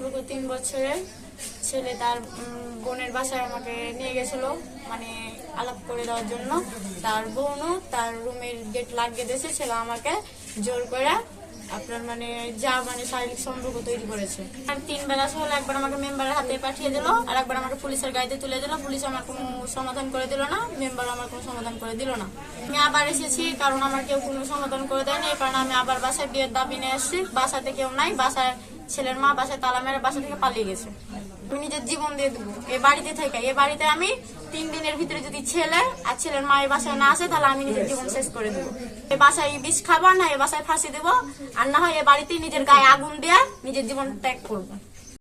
সম্পর্ক তিন বছরের ছেলে তার বোনের বাসায় আমাকে নিয়ে গেছিল মানে আলাপ করে দেওয়ার জন্য। তার বোনও তার রুমের গেট লাগিয়ে দিয়েছে, ছেলে আমাকে জোর করে আপনার মানে যা মানে শারীরিক সম্পর্ক তৈরি করেছে। আর তিন বেলা হলো একবার আমাকে মেম্বারের হাতে পাঠিয়ে দিল, আর একবার আমাকে পুলিশের গাড়িতে তুলে দিল। পুলিশ আমার কোনো সমাধান করে দিল না মেম্বার আমার কোনো সমাধান করে দিল না। আমি আবার এসেছি, কারণ আমার কেউ কোনো সমাধান করে দেয়নি এই কারণে আমি আবার বাসায় বিয়ের দাবি নিয়ে এসেছি বাসাতে কেউ নাই, বাসায় ছেলের মা বাসায় তালা মেরে বাসা থেকে পালিয়ে গেছে। আমি নিজের জীবন দিয়ে দেবো। এ বাড়িতে থেকে, এ বাড়িতে আমি তিন দিনের ভিতরে যদি ছেলে আর ছেলের মা এ বাসায় না আসে, তাহলে আমি নিজের জীবন শেষ করে দেবো। এ বাসায় বিষ খাবার না, এ বাসায় ফাঁসি দেবো। আর না হয় এ বাড়িতেই নিজের গায়ে আগুন দেয়া, নিজের জীবন ত্যাগ করব।